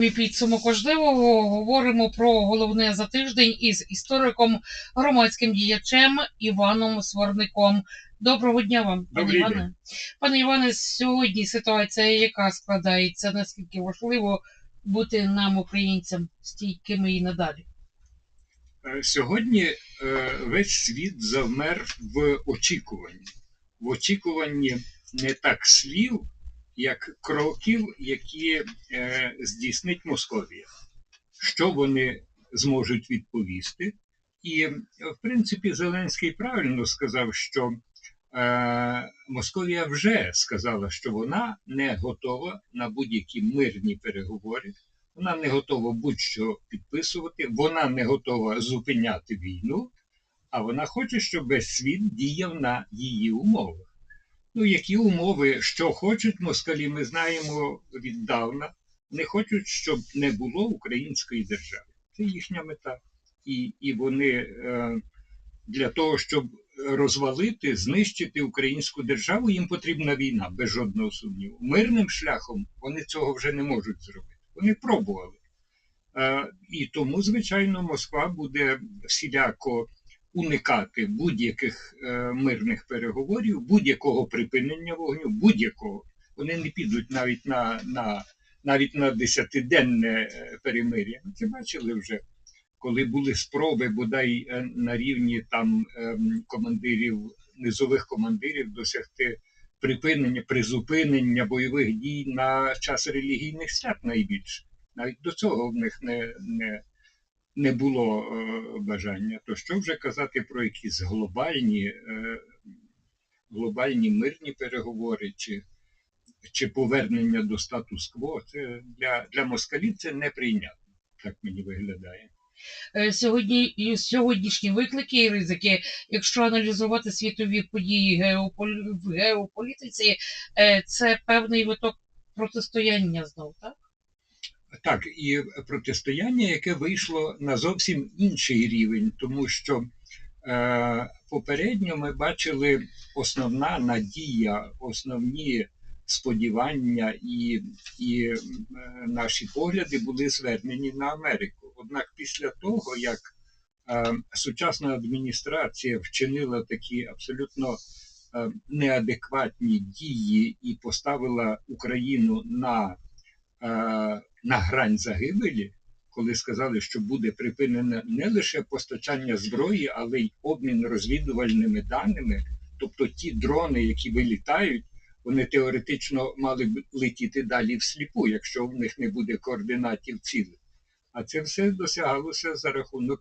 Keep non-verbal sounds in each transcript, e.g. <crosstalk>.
І підсумок важливого говоримо про головне за тиждень із істориком, громадським діячем Іваном Сварником. Доброго дня вам, пане Іване. Пане Іване, сьогодні ситуація, яка складається, наскільки важливо бути нам, українцям, стійкими і надалі. Е, Сьогодні е, весь світ завмер в очікуванні. В очікуванні не так слів, як кроків, які е, здійснить Московія. Що вони зможуть відповісти? І, е, в принципі, Зеленський правильно сказав, що е, Московія вже сказала, що вона не готова на будь-які мирні переговори. Вона не готова будь-що підписувати, вона не готова зупиняти війну, а вона хоче, щоб весь світ діяв на її умовах. Ну, які умови, що хочуть москалі, ми знаємо віддавна. Не хочуть, щоб не було української держави. Це їхня мета. І, і вони е, для того, щоб розвалити, знищити українську державу, їм потрібна війна, без жодного сумніву. Мирним шляхом вони цього вже не можуть зробити. Вони пробували. Е, і тому, звичайно, Москва буде всіляко уникати будь-яких е, мирних переговорів, будь-якого припинення вогню, будь-якого. Вони не підуть навіть на, на, навіть на десятиденне е, перемир'я. Ми це бачили вже, коли були спроби бодай е, на рівні там ем, командирів, низових командирів досягти припинення, призупинення бойових дій на час релігійних свят найбільше. Навіть до цього в них не, не, не було е, бажання. То що вже казати про якісь глобальні, е, глобальні мирні переговори чи, чи повернення до статус-кво, це для, для москалів це неприйнятно, так мені виглядає. Е, Сьогодні сьогоднішні виклики і ризики, якщо аналізувати світові події геополі- в геополітиці, це певний виток протистояння знов, так? Так, і протистояння, яке вийшло на зовсім інший рівень, тому що е, попередньо ми бачили основна надія, основні сподівання і, і е, наші погляди були звернені на Америку. Однак після того, як е, сучасна адміністрація вчинила такі абсолютно е, неадекватні дії і поставила Україну на е, на грань загибелі, коли сказали, що буде припинено не лише постачання зброї, але й обмін розвідувальними даними. Тобто ті дрони, які вилітають, вони теоретично мали б летіти далі всліпу, якщо в них не буде координатів цілих. А це все досягалося за рахунок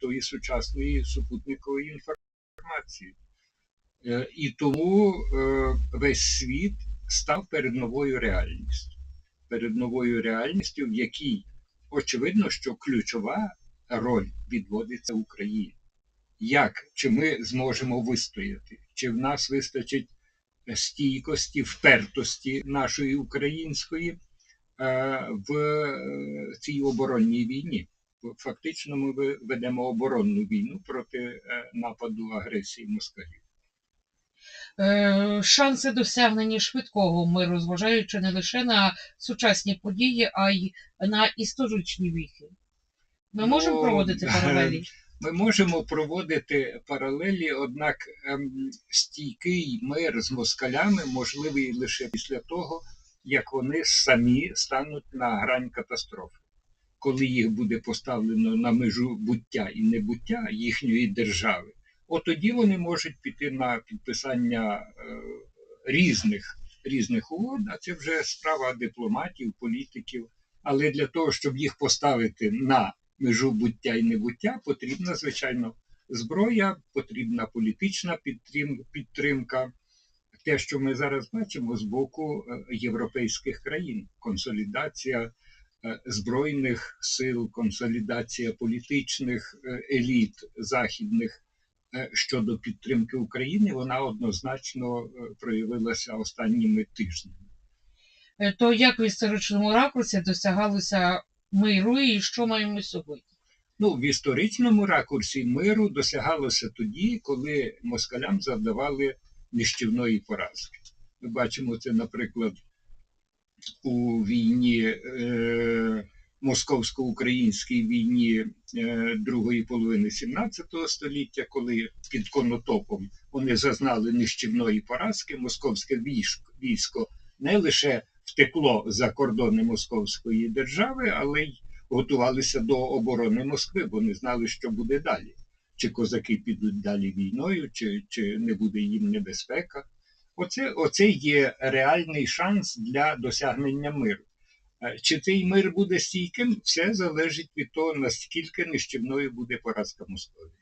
тої сучасної супутникової інформації. Е, І тому е, весь світ став перед новою реальністю перед новою реальністю, в якій очевидно, що ключова роль відводиться Україні. Як чи ми зможемо вистояти? Чи в нас вистачить стійкості, впертості нашої української е, в е, цій оборонній війні? Фактично, ми ведемо оборонну війну проти е, нападу агресії москалів. Е, Шанси досягнення швидкого миру, зважаючи не лише на сучасні події, а й на історичні віхи. Ми Ну, можемо проводити <laughs> паралелі? Ми можемо проводити паралелі, однак ем, стійкий мир з москалями можливий лише після того, як вони самі стануть на грань катастрофи. Коли їх буде поставлено на межу буття і небуття їхньої держави, от тоді вони можуть піти на підписання е, різних, різних угод, а це вже справа дипломатів, політиків. Але для того, щоб їх поставити на межу буття і небуття, потрібна, звичайно, зброя, потрібна політична підтримка. Те, що ми зараз бачимо з боку е, європейських країн, консолідація е, збройних сил, консолідація політичних еліт західних щодо підтримки України, вона однозначно е, проявилася останніми тижнями. Е, То як в історичному ракурсі досягалося миру і що маємо сьогодні? Ну, в історичному ракурсі миру досягалося тоді, коли москалям завдавали нищівної поразки. Ми бачимо це, наприклад, у війні е, московсько-українській війні е, другої половини 17 століття, коли під Конотопом вони зазнали нищівної поразки, московське військо, не лише втекло за кордони Московської держави, але й готувалися до оборони Москви, бо не знали, що буде далі. Чи козаки підуть далі війною, чи, чи не буде їм небезпека. Оце, оце є реальний шанс для досягнення миру. Е, Чи цей мир буде стійким, все залежить від того, наскільки нищівною буде поразка Московії.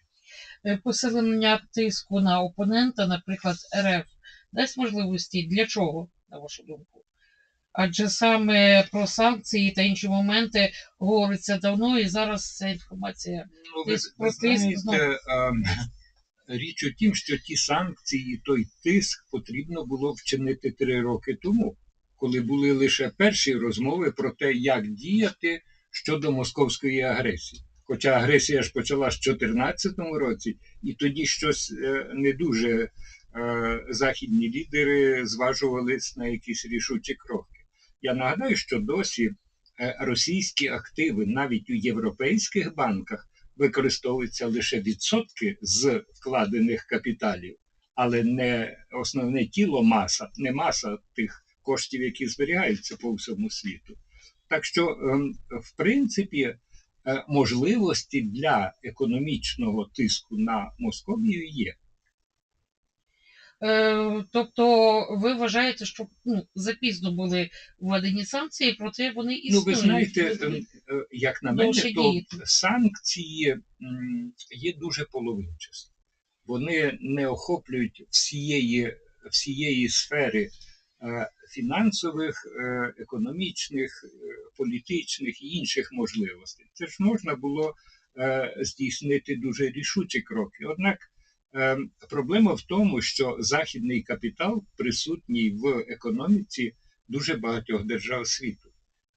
Е, Посилення тиску на опонента, наприклад, РФ, дасть можливості для чого, на вашу думку? Адже саме про санкції та інші моменти говориться давно, і зараз ця інформація Ну, ви, Тиск ви про тиск знаєте, знову. ем, річ у тім, що ті санкції, той тиск потрібно було вчинити три роки тому, коли були лише перші розмови про те, як діяти щодо московської агресії. Хоча агресія ж почала з 2014 році, і тоді щось е, не дуже е, західні лідери зважувались на якісь рішучі кроки. Я нагадаю, що досі е, російські активи навіть у європейських банках використовуються лише відсотки з вкладених капіталів, але не основне тіло маса, не маса тих коштів, які зберігаються по всьому світу. Так що, ем, в принципі, е, можливості для економічного тиску на Московію є. Е, тобто ви вважаєте, що ну, запізно були введені санкції, проте вони існують. Ну, ви знаєте, ем, е, як на мене, то санкції є дуже половинчасті. Вони не охоплюють всієї, всієї сфери фінансових, е, економічних, е, політичних і інших можливостей. Це ж можна було е, здійснити дуже рішучі кроки. Однак е, проблема в тому, що західний капітал присутній в економіці дуже багатьох держав світу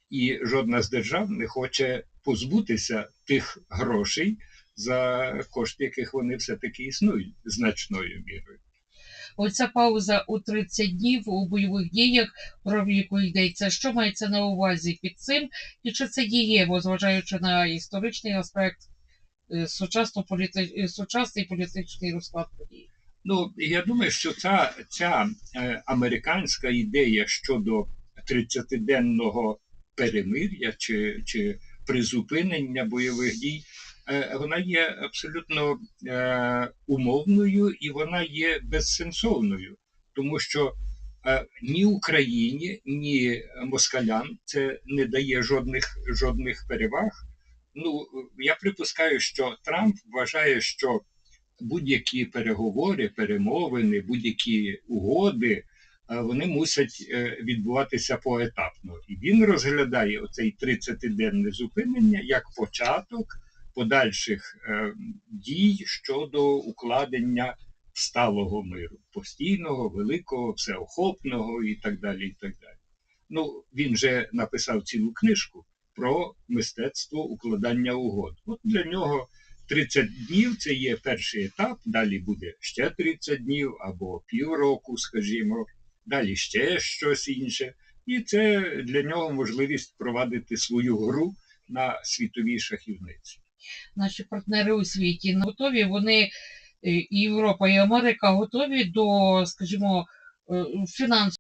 і жодна з держав не хоче позбутися тих грошей, за кошти яких вони все-таки існують значною мірою. Оця пауза у 30 днів у бойових діях, про яку йдеться, що мається на увазі під цим, і чи це дієво, зважаючи на історичний аспект, е, сучасно політи... е, сучасний політичний розклад подій? Ну, я думаю, що ця, ця е, американська ідея щодо 30-денного перемир'я чи, чи призупинення бойових дій, вона є абсолютно е, умовною і вона є безсенсовною, тому що е, ні Україні, ні москалям це не дає жодних, жодних переваг. Ну, я припускаю, що Трамп вважає, що будь-які переговори, перемовини, будь-які угоди, е, вони мусять е, відбуватися поетапно. І він розглядає оцей 30-денне зупинення як початок подальших е, дій щодо укладення сталого миру, постійного, великого, всеохопного і так далі. і так далі. Ну, він же написав цілу книжку про мистецтво укладання угод. От для нього 30 днів це є перший етап, далі буде ще 30 днів або півроку, скажімо, далі ще щось інше. І це для нього можливість провадити свою гру на світовій шахівниці. Наші партнери у світі готові, вони е, і Європа, і Америка готові до, скажімо, е, фінансових.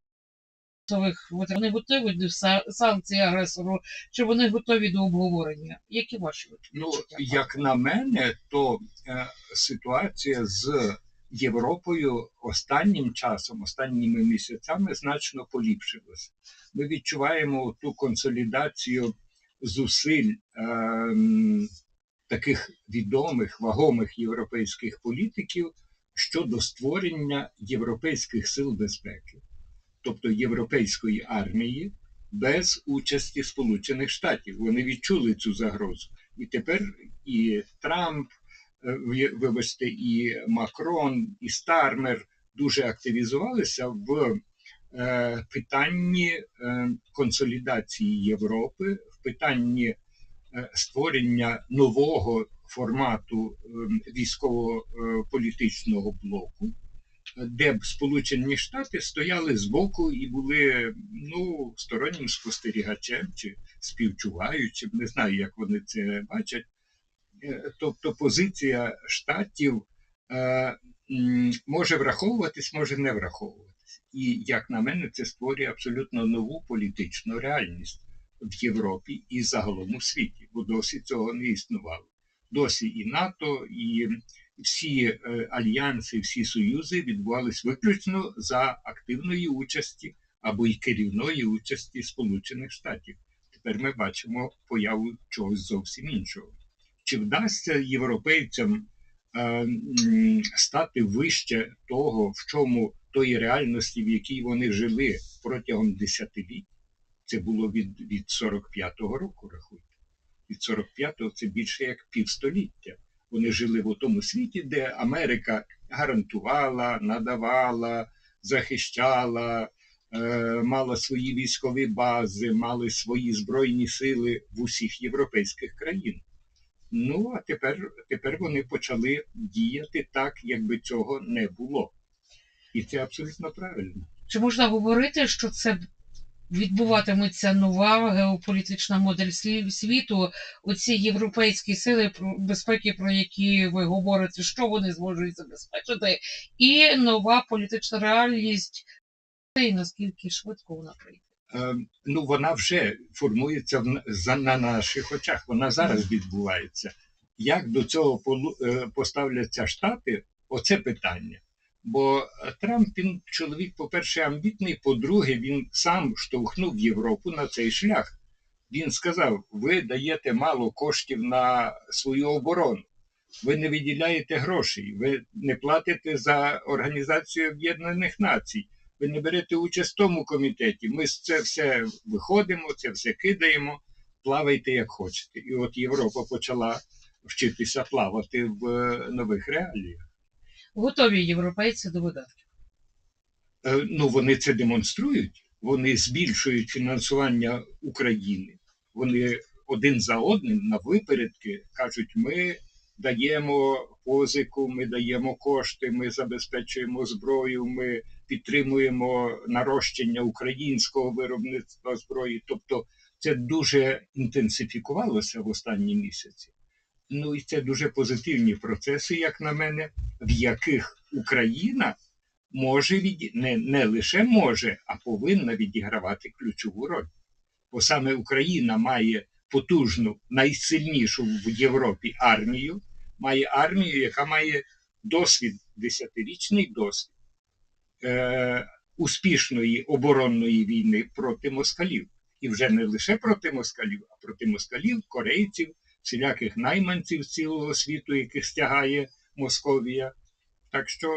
Вони готові до санкцій агресору, чи вони готові до обговорення? Які ваші Ну, як на мене, то е, ситуація з Європою останнім часом, останніми місяцями значно поліпшилася. Ми відчуваємо ту консолідацію зусиль е, таких відомих, вагомих європейських політиків щодо створення європейських сил безпеки, тобто європейської армії без участі Сполучених Штатів. Вони відчули цю загрозу. І тепер і Трамп, е, вибачте, і Макрон, і Стармер дуже активізувалися в е, питанні е, консолідації Європи, в питанні створення нового формату е, військово-політичного блоку. де б Сполучені Штати стояли збоку і були ну, стороннім спостерігачем чи співчуваючим, не знаю, як вони це бачать. Е, Тобто позиція штатів е, може враховуватись, може не враховуватись. І, як на мене, це створює абсолютно нову політичну реальність в Європі і загалом у світі, бо досі цього не існувало. Досі і НАТО, і всі е, альянси, всі союзи відбувались виключно за активної участі або й керівної участі Сполучених Штатів. Тепер ми бачимо появу чогось зовсім іншого. Чи вдасться європейцям е, стати вище того, в чому тої реальності, в якій вони жили протягом десятиліть? Це було від, від 45-го року, рахуйте. Від 45-го це більше як півстоліття. Вони жили в тому світі, де Америка гарантувала, надавала, захищала, е, мала свої військові бази, мали свої збройні сили в усіх європейських країнах. Ну, а тепер, тепер вони почали діяти так, якби цього не було. І це абсолютно правильно. Чи можна говорити, що це відбуватиметься нова геополітична модель світу? Оці європейські сили безпеки, про які ви говорите, що вони зможуть забезпечити, і нова політична реальність, і наскільки швидко вона прийде? Е, ну, вона вже формується на наших очах, вона зараз відбувається. Як до цього е, поставляться Штати, оце питання. Бо Трамп він чоловік, по-перше, амбітний, по-друге, він сам штовхнув Європу на цей шлях. Він сказав: ви даєте мало коштів на свою оборону, ви не виділяєте грошей, ви не платите за Організацію Об'єднаних Націй ви не берете участь в тому комітеті. Ми з це все виходимо, це все кидаємо, плавайте як хочете. І от Європа почала вчитися плавати в е, нових реаліях. Готові європейці до видатків. Е, Ну, вони це демонструють, вони збільшують фінансування України. Вони один за одним на випередки кажуть, ми даємо позику, ми даємо кошти, ми забезпечуємо зброю, ми підтримуємо нарощення українського виробництва зброї. Тобто це дуже інтенсифікувалося в останні місяці. Ну і це дуже позитивні процеси, як на мене, в яких Україна може від... не, не лише може, а повинна відігравати ключову роль. Бо саме Україна має потужну, найсильнішу в Європі армію, має армію, яка має досвід, десятирічний досвід е, успішної оборонної війни проти москалів. І вже не лише проти москалів, а проти москалів, корейців, всіляких найманців цілого світу, яких стягає Московія. Так що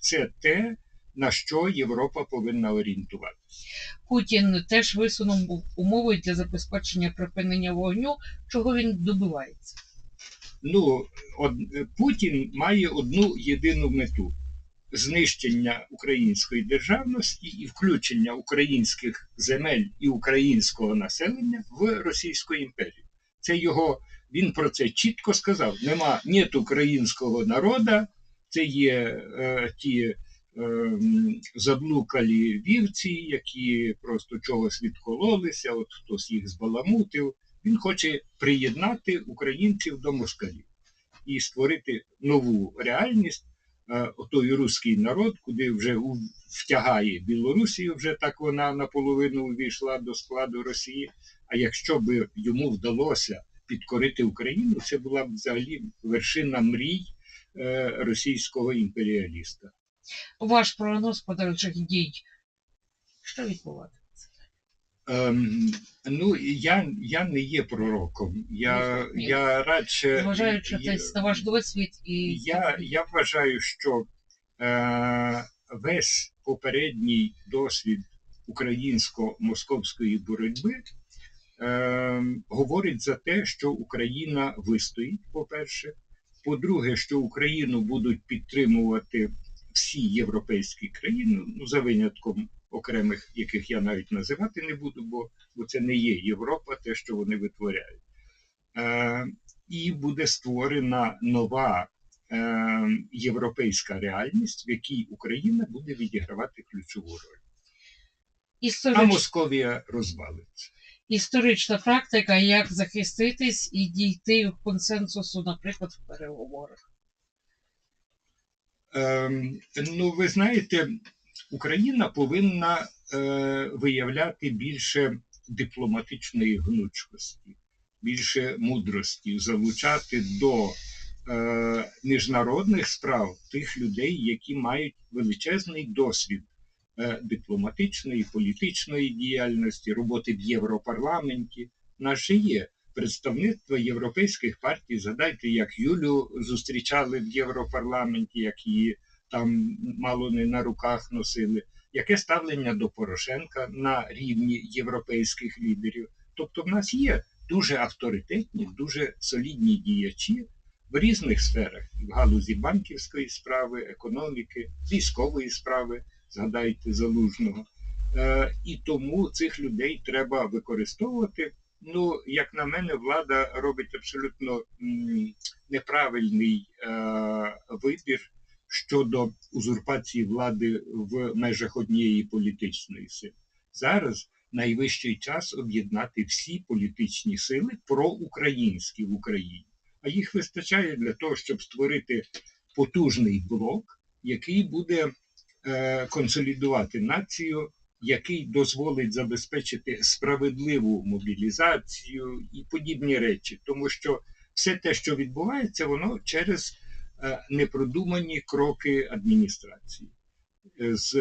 це те, на що Європа повинна орієнтуватися. Путін теж висунув умови для забезпечення припинення вогню, чого він добивається. Ну, од, Путін має одну єдину мету знищення української державності і включення українських земель і українського населення в Російську імперію. Це його, він про це чітко сказав: нема ні українського народу, це є е, ті е, заблукалі вівці, які просто чогось відкололися, от хтось їх збаламутив. Він хоче приєднати українців до москалів і створити нову реальність. е, Отой руський народ, куди вже втягає Білорусію, вже так вона наполовину увійшла до складу Росії. А якщо б йому вдалося підкорити Україну, це була б взагалі вершина мрій е, російського імперіаліста. Ваш прогноз подальших дій. Що відбуватиметься? Ем, ну, я, я не є пророком. Я, Ні. я радше Зважаючи я- десь на ваш досвід і Я, я вважаю, що е, весь попередній досвід українсько-московської боротьби е, говорить за те, що Україна вистоїть, по-перше. По-друге, що Україну будуть підтримувати всі європейські країни, ну за винятком окремих, яких я навіть називати не буду, бо, бо це не є Європа, те, що вони витворяють. Е, і буде створена нова е, європейська реальність, в якій Україна буде відігравати ключову роль. А Московія розвалиться. Історична практика, як захиститись і дійти консенсусу, наприклад, в переговорах. Ем, ну, ви знаєте, Україна повинна е, виявляти більше дипломатичної гнучкості, більше мудрості, залучати до е, міжнародних справ тих людей, які мають величезний досвід дипломатичної, політичної діяльності, роботи в Європарламенті. Наше є представництво європейських партій. Згадайте, як Юлю зустрічали в Європарламенті, як її там мало не на руках носили. Яке ставлення до Порошенка на рівні європейських лідерів? Тобто, в нас є дуже авторитетні, дуже солідні діячі в різних сферах в галузі банківської справи, економіки, військової справи, згадайте залужного. Е, і тому цих людей треба використовувати. Ну, як на мене, влада робить абсолютно неправильний е, вибір щодо узурпації влади в межах однієї політичної сили. Зараз найвищий час об'єднати всі політичні сили проукраїнські в Україні. А їх вистачає для того, щоб створити потужний блок, який буде консолідувати націю, який дозволить забезпечити справедливу мобілізацію і подібні речі, тому що все те, що відбувається, воно через е, непродумані кроки адміністрації. Е, З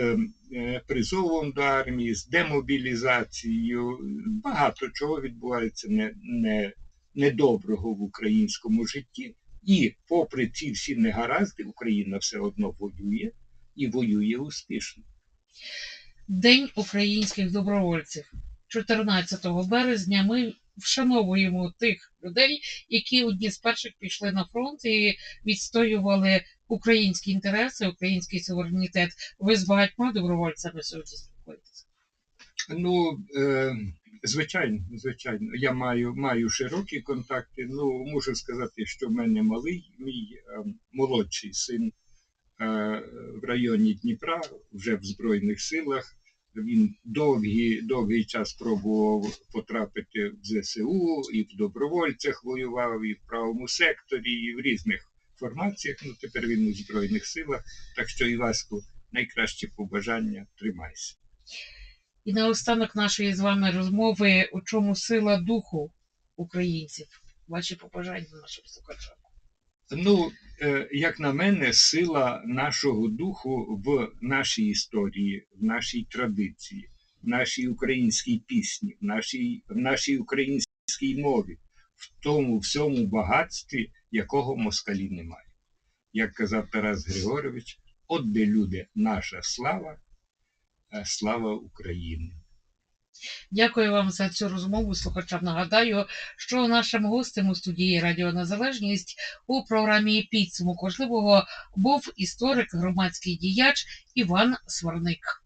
е, призовом до армії, з демобілізацією, багато чого відбувається не, не, недоброго в українському житті. І, попри ці всі негаразди, Україна все одно воює і воює успішно. День українських добровольців. 14 березня ми вшановуємо тих людей, які одні з перших пішли на фронт і відстоювали українські інтереси, український суверенітет. Ви з багатьма добровольцями сьогодні спілкуєтеся. Ну, е, звичайно, звичайно, я маю, маю широкі контакти. Ну, можу сказати, що в мене малий, мій е, молодший син в районі Дніпра, вже в Збройних силах. Він довгий, довгий час пробував потрапити в ЗСУ, і в добровольцях воював, і в правому секторі, і в різних формаціях. Ну, тепер він у Збройних силах. Так що, Іваску, найкращі побажання, тримайся. І наостанок нашої з вами розмови, у чому сила духу українців. Ваші побажання нашим слухачам. Ну, е, як на мене, сила нашого духу в нашій історії, в нашій традиції, в нашій українській пісні, в нашій, в нашій українській мові, в тому всьому багатстві, якого москалі немає. Як казав Тарас Григорович, от де люди, наша слава, е, слава України. Дякую вам за цю розмову. Слухачам нагадаю, що нашим гостем у студії Радіо Незалежність у програмі підсумок важливого був історик, громадський діяч Іван Сварник.